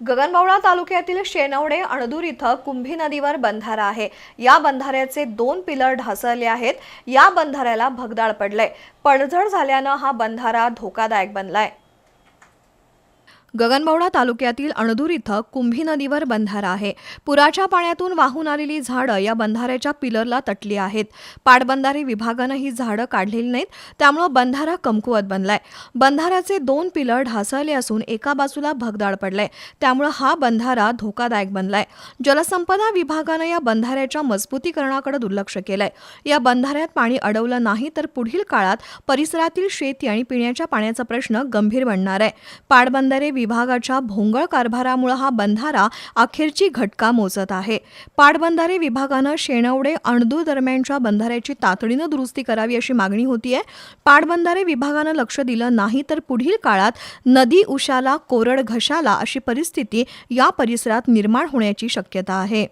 गगनबावळा तालुक्यातील शेनवडे अणदूर इथं कुंभी नदीवर बंधारा आहे. या बंधाऱ्याचे दोन पिलर ढासळले आहेत. या बंधाऱ्याला भगदाळ पडलंय. पडझड झाल्यानं हा बंधारा धोकादायक बनलाय. गगनबावडा तालुक्यातील अणदूर इथं कुंभी नदीवर बंधारा आहे. पुराच्या पाण्यातून वाहून आलेली झाडं या बंधाऱ्याच्या पिलरला तटली आहेत. पाटबंधारे विभागानं ही झाडं काढलेली नाहीत त्यामुळं बंधारा कमकुवत बनलाय. बंधाऱ्याचे दोन पिलर ढासळले असून एका बाजूला भगदाड पडलाय. त्यामुळं हा बंधारा धोकादायक बनलाय. जलसंपदा विभागानं या बंधाऱ्याच्या मजबूतीकरणाकडे दुर्लक्ष केलंय. या बंधाऱ्यात पाणी अडवलं नाही तर पुढील काळात परिसरातील शेती आणि पिण्याच्या पाण्याचा प्रश्न गंभीर बनणार आहे. पाटबंधारे विभागाच्या भोंगळ कारभारामुळे हा बंधारा अखेरची घटका मोजत आहे. पाटबंधारे विभागानं शेणवडे अणदूर दरम्यानच्या बंधाऱ्याची तातडीनं दुरुस्ती करावी अशी मागणी होतीये. पाटबंधारे विभागानं लक्ष दिलं नाही तर पुढील काळात नदी उशाला कोरड घशाला अशी परिस्थिती या परिसरात निर्माण होण्याची शक्यता आहे.